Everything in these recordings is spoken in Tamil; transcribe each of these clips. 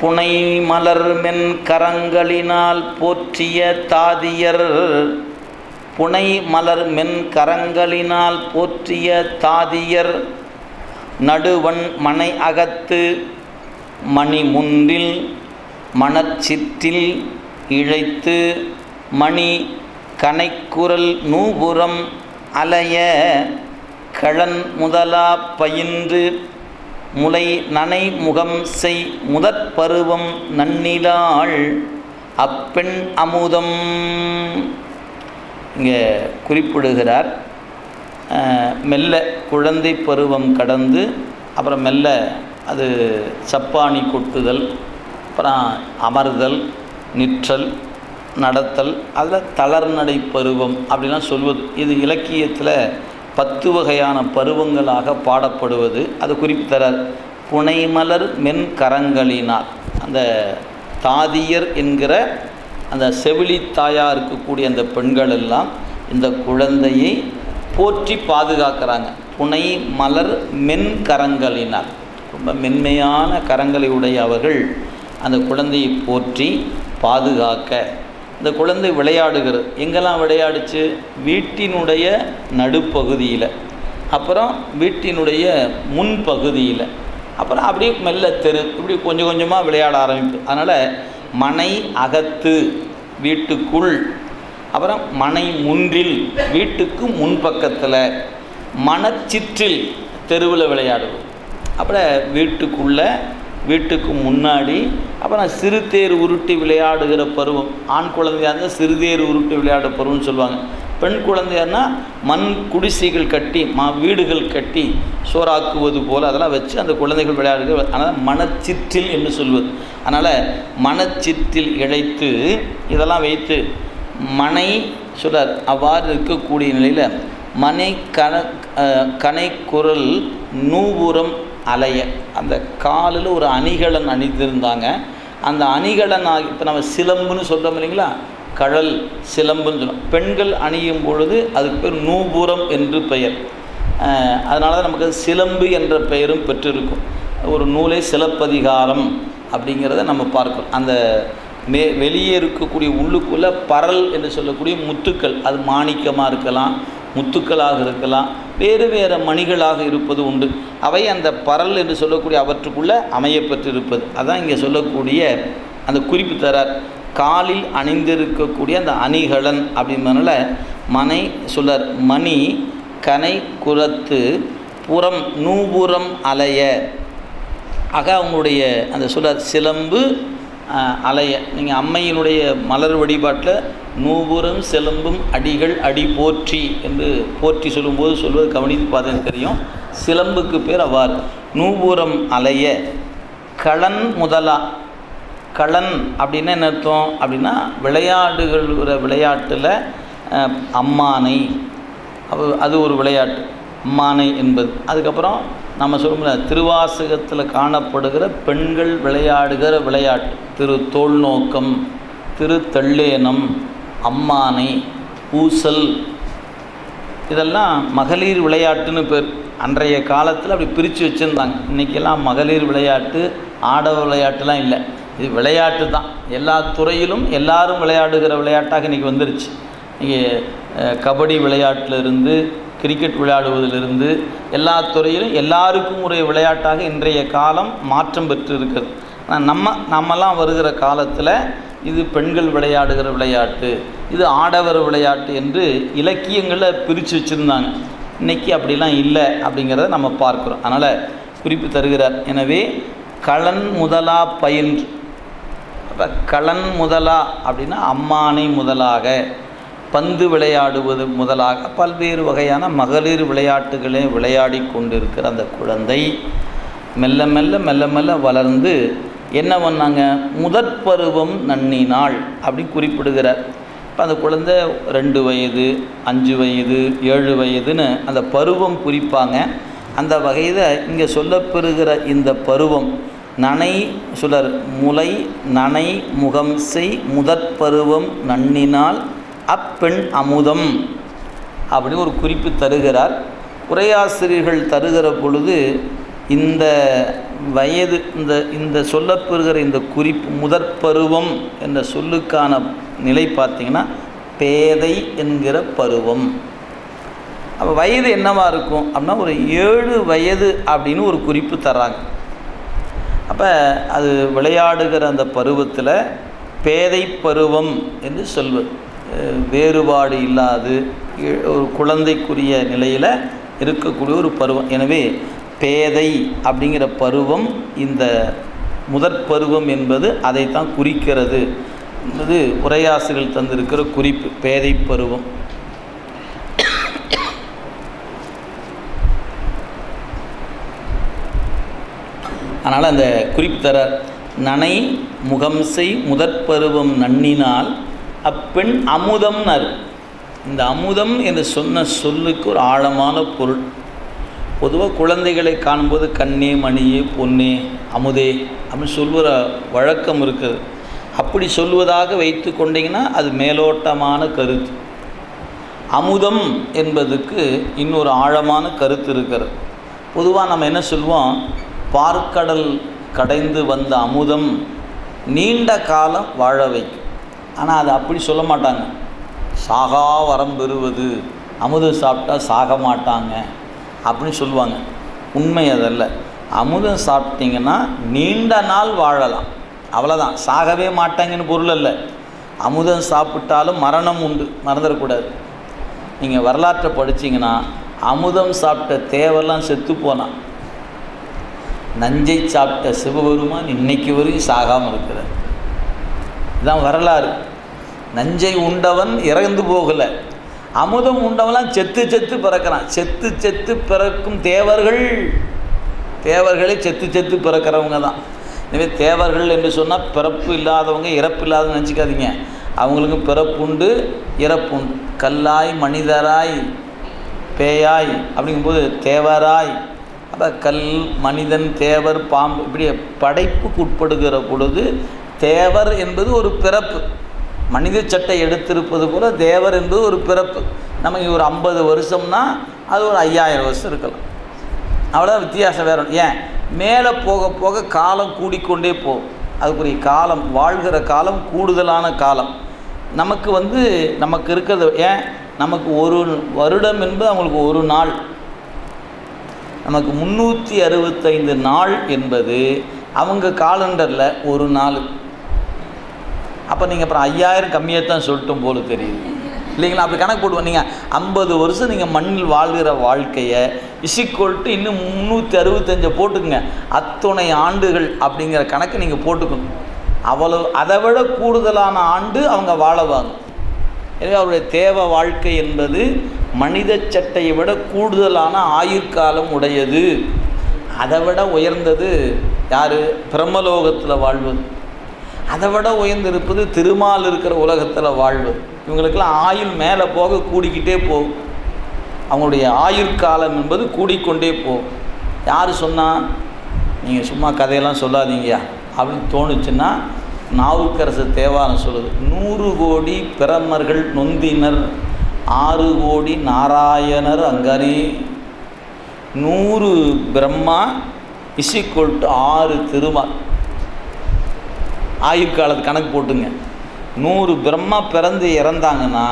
புனை மலர் மென் கரங்களினால் போற்றிய தாதியர். புனை மலர் மென் கரங்களினால் போற்றிய தாதியர். நடுவன் மனை அகத்து மணிமுன்றில் மணச்சிற்றில் இழைத்து மணி கனைக்குரல் நூபுறம் அலைய களன் முதலா பயின்று முலை நனை முகம் செய் முதற் பருவம் நன்னிலாள் அப்பெண் அமுதம். இங்கே குறிப்பிடுகிறார் மெல்ல குழந்தை பருவம் கடந்து அப்புறம் மெல்ல அது சப்பாணி கொட்டுதல் அப்புறம் அமர்தல் நிற்றல் நடத்தல் அதில் தளர்நடை பருவம் அப்படிலாம் சொல்வது. இது இலக்கியத்தில் பத்து வகையான பருவங்களாக பாடப்படுவது. அது குறிப்பிட்டார் புனைமலர் மென் கரங்களினார் அந்த தாதியர் என்கிற அந்த செவிலி தாயாக இருக்கக்கூடிய அந்த பெண்கள் எல்லாம் இந்த குழந்தையை போற்றி பாதுகாக்கிறாங்க. புனை மலர் மென் கரங்களினார் ரொம்ப மென்மையான கரங்களை உடைய அவர்கள் அந்த குழந்தையை போற்றி பாதுகாக்க இந்த குழந்தை விளையாடுகிறது. எங்கெல்லாம் விளையாடுச்சு? வீட்டினுடைய நடுப்பகுதியில். அப்புறம் வீட்டினுடைய முன்பகுதியில். அப்புறம் அப்படியே மெல்ல தெரு இப்படி கொஞ்சம் கொஞ்சமாக விளையாட ஆரம்பிப்பு. அதனால் மனை அகத்து வீட்டுக்குள் அப்புறம் மனை முன்றில் வீட்டுக்கு முன்பக்கத்தில் மனச்சிற்றில் தெருவில் விளையாடுவோம். அப்புறம் வீட்டுக்குள்ளே வீட்டுக்கு முன்னாடி அப்புறம் சிறுதேர் உருட்டி விளையாடுகிற பருவம். ஆண் குழந்தையாக இருந்தால் சிறுதேர் உருட்டி விளையாடுற பருவம்னு சொல்லுவாங்க. பெண் குழந்தையார்னா மண் குடிசைகள் கட்டி மா வீடுகள் கட்டி சோறாக்குவது போல் அதெல்லாம் வச்சு அந்த குழந்தைகள் விளையாடுகிற அதனால் மனச்சிற்றில் என்று சொல்வது. அதனால் மனச்சிற்றில் இழைத்து இதெல்லாம் வைத்து மனை சொல்கிறார் அவ்வாறு இருக்கக்கூடிய நிலையில் மனை கன கனை குரல் நூபுரம் அலைய அந்த காலில் ஒரு அணிகலன் அணிந்திருந்தாங்க. அந்த அணிகலன் ஆகி இப்போ நம்ம சிலம்புன்னு சொல்கிறோம் இல்லைங்களா? கழல் சிலம்புன்னு சொல்லுவோம் பெண்கள் அணியும் பொழுது அதுக்கு பேர் நூபுரம் என்று பெயர். அதனால தான் நமக்கு சிலம்பு என்ற பெயரும் பெற்றிருக்கும். ஒரு நூலே சிலப்பதிகாரம் அப்படிங்கிறத நம்ம பார்க்கிறோம். அந்த மே வெளியே இருக்கக்கூடிய உள்ளுக்குள்ளே பரல் என்று சொல்லக்கூடிய முத்துக்கள் அது மாணிக்கமாக இருக்கலாம் முத்துக்களாக இருக்கலாம் வேறு வேறு மணிகளாக இருப்பது உண்டு. அவை அந்த பரல் என்று சொல்லக்கூடிய அவற்றுக்குள்ளே அமையப்பெற்றிருப்பது அதான் இங்கே சொல்லக்கூடிய அந்த குறிப்பு தரார். காலில் அணிந்திருக்கக்கூடிய அந்த அணிகலன் அப்படின்றனால மனை சொல்லர். மணி கனை குரத்து புறம் நூபுறம் அலைய. ஆக அவங்களுடைய அந்த சுழர் சிலம்பு அலைய. நீங்கள் அம்மையினுடைய மலர் வழிபாட்டில் நூபுரம் சிலம்பும் அடிகள் அடி போற்றி என்று போற்றி சொல்லும்போது சொல்வது கவனித்து பார்த்தது தெரியும். சிலம்புக்கு பேர் அவ்வாறு. நூபுரம் அலைய களன் முதலா. களன் அப்படின்னா என்ன அர்த்தம்? அப்படின்னா விளையாடுகிற விளையாட்டில் அம்மானை. அது ஒரு விளையாட்டு. அம்மானை என்பது. அதுக்கப்புறம் நம்ம சொல்லும்போது திருவாசகத்தில் காணப்படுகிற பெண்கள் விளையாடுகிற விளையாட்டு. திரு தோல் நோக்கம் திரு தள்ளேனம் அம்மானை ஊசல். இதெல்லாம் மகளிர் விளையாட்டுன்னு பேர். அன்றைய காலத்தில் அப்படி பிரித்து வச்சுருந்தாங்க. இன்றைக்கெல்லாம் மகளிர் விளையாட்டு ஆடவர் விளையாட்டுலாம் இல்லை. இது விளையாட்டு தான் எல்லா துறையிலும் எல்லாரும் விளையாடுகிற விளையாட்டாக இன்றைக்கி வந்துருச்சு. கபடி விளையாட்டிலிருந்து கிரிக்கெட் விளையாடுவதிலிருந்து எல்லா துறையிலும் எல்லாருக்கும் ஒரு விளையாட்டாக இன்றைய காலம் மாற்றம் பெற்று இருக்கிறது ஆனால் நம்ம நம்மலாம் வருகிற காலத்தில் இது பெண்கள் விளையாடுகிற விளையாட்டு இது ஆடவர் விளையாட்டு என்று இலக்கியங்களை பிரித்து வச்சுருந்தாங்க. இன்றைக்கி அப்படிலாம் இல்லை அப்படிங்கிறத நம்ம பார்க்குறோம். அதனால் குறிப்பு தருகிறார். எனவே களன் முதலா பயின்று. இப்போ களன் முதலா அப்படின்னா அம்மானை முதலாக. பந்து விளையாடுவது முதலாக பல்வேறு வகையான மகளிர் விளையாட்டுகளை விளையாடி கொண்டிருக்கிற அந்த குழந்தை மெல்ல மெல்ல மெல்ல மெல்ல வளர்ந்து என்ன பண்ணாங்க? முதற் பருவம் நன்னினாள் அப்படி குறிப்பிடுகிறார். இப்போ அந்த குழந்தை ரெண்டு வயது அஞ்சு வயது ஏழு வயதுன்னு அந்த பருவம் குறிப்பாங்க. அந்த வகையில் இங்கே சொல்லப்பெறுகிற இந்த பருவம் நனை சுடர் முலை நனை முகம் செய் முதற் பருவம் நன்னினால் அப்பெண் அமுதம் அப்படி ஒரு குறிப்பு தருகிறார். உரையாசிரியர்கள் தருகிற பொழுது இந்த வயது இந்த இந்த சொல்லப்பெறுகிற இந்த குறிப்பு முதற் பருவம் என்ற சொல்லுக்கான நிலை பார்த்திங்கன்னா பேதை என்கிற பருவம். அப்போ வயது என்னவாக இருக்கும்? அப்படின்னா ஒரு ஏழு வயது அப்படின்னு ஒரு குறிப்பு தர்றாங்க. அப்போ அது விளையாடுகிற அந்த பருவத்தில் பேதை பருவம் என்று சொல்வது வேறுபாடு இல்லாது ஒரு குழந்தைக்குரிய நிலையில் இருக்கக்கூடிய ஒரு பருவம். எனவே பேதை அப்படிங்கிற பருவம் இந்த முதற் பருவம் என்பது அதைத்தான் குறிக்கிறது. என்பது உரையாசிரியர்கள் தந்திருக்கிற குறிப்பு பேதை பருவம். அதனால் அந்த குறிப்பு தர நனை முகம்சை முதற்பருவம் நன்னினால் அப்பெண் அமுதம்னார். இந்த அமுதம் என்று சொன்ன சொல்லுக்கு ஒரு ஆழமான பொருள். பொதுவாக குழந்தைகளை காணும்போது கண்ணே மணியே பொன்னே அமுதே அப்படின்னு சொல்லுகிற வழக்கம் இருக்குது. அப்படி சொல்வதாக வைத்து கொண்டீங்கன்னா அது மேலோட்டமான கருத்து. அமுதம் என்பதுக்கு இன்னொரு ஆழமான கருத்து இருக்கிறது. பொதுவாக நம்ம என்ன சொல்லுவோம்? பார்க்கடல் கடைந்து வந்த அமுதம் நீண்ட காலம் வாழ வைக்கும். ஆனால் அது அப்படி சொல்ல மாட்டாங்க. சாகா வரம் பெறுவது. அமுதம் சாப்பிட்டா சாக மாட்டாங்க. அப்படின்னு சொல்லுவாங்க. உண்மை அதல்ல. அமுதம் சாப்பிட்டீங்கன்னா நீண்ட நாள் வாழலாம். அவ்வளோதான் சாகவே மாட்டாங்கன்னு பொருள் அல்ல. அமுதம் சாப்பிட்டாலும் மரணம் உண்டு. மறந்துடக்கூடாது. நீங்கள் வரலாற்றை படிச்சிங்கன்னா அமுதம் சாப்பிட்ட தேவெல்லாம் செத்து போனான் நஞ்சை சாப்பிட்ட சிவபெருமான் இன்னைக்கு வரையும் சாகாமல் இருக்கிறார். இதுதான் வரலாறு. நஞ்சை உண்டவன் இறந்து போகலை. அமுதம் உண்டவெல்லாம் செத்து செத்து பிறக்கிறான். செத்து செத்து பிறக்கும் தேவர்கள் தேவர்களே செத்து செத்து பிறக்கிறவங்க தான். எனவே தேவர்கள் என்று சொன்னால் பிறப்பு இல்லாதவங்க இறப்பு இல்லாதவங்க நினச்சிக்காதீங்க. அவங்களுக்கு பிறப்புண்டு இறப்புண்டு கல்லாய் மனிதராய் பேயாய் அப்படிங்கும்போது தேவராய். அப்போ கல் மனிதன் தேவர் பாம்பு இப்படி படைப்புக்கு உட்படுகிற பொழுது தேவர் என்பது ஒரு பிறப்பு. மனித சட்டை எடுத்திருப்பது போல் தேவர் என்பது ஒரு பிறப்பு. நமக்கு ஒரு ஐம்பது வருஷம்னா அது ஒரு ஐயாயிரம் வருஷம் இருக்கலாம். அவ்வளோதான் வித்தியாசம் வேற ஏன்? மேலே போக போக காலம் கூடிக்கொண்டே போகும். அதுக்குரிய காலம் வாழ்கிற காலம் கூடுதலான காலம். நமக்கு வந்து நமக்கு இருக்கிறது ஏன்? நமக்கு ஒரு வருடம் என்பது அவங்களுக்கு ஒரு நாள். நமக்கு முந்நூற்றி அறுபத்தைந்து நாள் என்பது அவங்க காலண்டரில் ஒரு நாள். அப்போ நீங்கள் அப்புறம் ஐயாயிரம் கம்மியாக தான் சொல்லிட்டும் போல தெரியுது. இல்லைங்களா? அப்படி கணக்கு போடுவோம் நீங்கள் ஐம்பது வருஷம் நீங்கள் மண்ணில் வாழ்கிற வாழ்க்கையை இசிக்கொல்ட்டு இன்னும் முந்நூற்றி அறுபத்தஞ்சை போட்டுக்குங்க. அத்துணை ஆண்டுகள் அப்படிங்கிற கணக்கு நீங்கள் போட்டுக்கணும். அவ்வளவு அதை விட கூடுதலான ஆண்டு அவங்க வாழவாங்க எனவே அவருடைய தேவ வாழ்க்கை என்பது மனித சட்டையை விட கூடுதலான ஆயுட்காலம் உடையது. அதை விட உயர்ந்தது யார்? பிரம்மலோகத்தில் வாழ்வது. அதை விட உயர்ந்திருப்பது திருமால் இருக்கிற உலகத்தில் வாழ்வு இவங்களுக்கெல்லாம் ஆயுள் மேலே போக கூடிக்கிட்டே போகும். அவங்களுடைய ஆயுட்காலம் என்பது கூடிக்கொண்டே போகும். யார் சொன்னால் நீங்கள் சும்மா கதையெல்லாம் சொல்லாதீங்கயா அப்படின்னு தோணுச்சுன்னா நாவுக்கரசு தேவாரம் சொல்லுது. நூறு கோடி பிரமர்கள் நொந்தினர் ஆறு கோடி நாராயணர் அங்கனே நூறு பிரம்மா இசிக்கொல்ட்டு ஆறு திருமால். ஆயுட்காலத்து கணக்கு போட்டுங்க. நூறு பிரம்மா பிறந்து இறந்தாங்கன்னா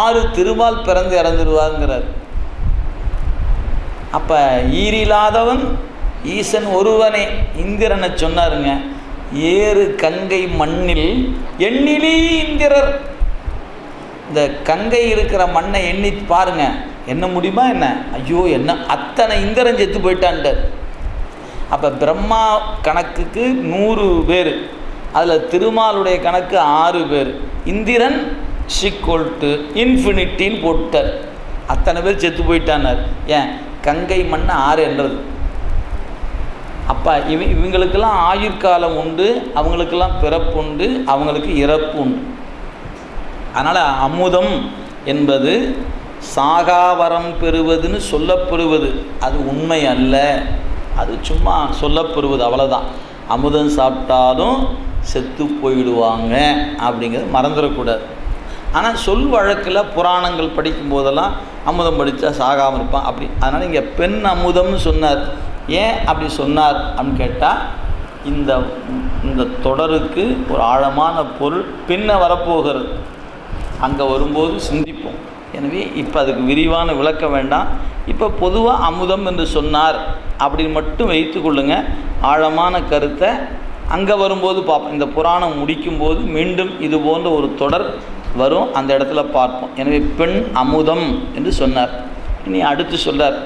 ஆறு திருவால் பிறந்து இறந்துருவாங்கிறார் அப்போ ஈரில்லாதவன் ஈசன் ஒருவனே இந்திரனை சொன்னாருங்க ஏறு கங்கை மண்ணில் எண்ணிலி இந்திரர். இந்த கங்கை இருக்கிற மண்ணை எண்ணி பாருங்க என்ன முடியுமா என்ன? ஐயோ என்ன அத்தனை இந்திரன் செத்து போயிட்டான்ட்டார். அப்போ பிரம்மா கணக்குக்கு நூறு பேர். அதில் திருமாலுடைய கணக்கு ஆறு பேர். இந்திரன் ஷிக்கோல்ட்டு இன்ஃபினிட்டின்னு போட்டார். அத்தனை பேர் செத்து போயிட்டானார். ஏன்? கங்கை மண் ஆறு என்றது. அப்போ இவ இவங்களுக்கெல்லாம் ஆயுட்காலம் உண்டு அவங்களுக்கெல்லாம் பிறப்பு உண்டு அவங்களுக்கு இறப்பு உண்டு. அதனால் அமுதம் என்பது சாகாவரம் பெறுவதுன்னு சொல்லப்பெறுவது அது உண்மை அல்ல. அது சும்மா சொல்லப்பெறுவது அவ்வளோதான் அமுதம் சாப்பிட்டாலும் செத்து போயிடுவாங்க அப்படிங்கிறது மறந்துடக்கூடாது. ஆனால் சொல் வழக்கில் புராணங்கள் படிக்கும் போதெல்லாம் அமுதம் படித்தா சாகாமல் இருப்பான் அப்படி. அதனால் இங்கே பெண் அமுதம்னு சொன்னார். ஏன் அப்படி சொன்னார் அப்படின்னு கேட்டால் இந்த இந்த தொடருக்கு ஒரு ஆழமான பொருள் பின்ன வரப்போகிறது. அங்கே வரும்போது சிந்திப்போம். எனவே இப்போ அதுக்கு விரிவான விளக்க வேண்டாம். இப்போ பொதுவாக அமுதம் என்று சொன்னார் அப்படின்னு மட்டும் வைத்து கொள்ளுங்கள் ஆழமான கருத்தை அங்கே வரும்போது பார்ப்போம் இந்த புராணம் முடிக்கும்போது மீண்டும் இது போன்ற ஒரு தொடர் வரும். அந்த இடத்துல பார்ப்போம். எனவே பெண் அமுதம் என்று சொன்னார். இனி அடுத்து சொல்கிறார்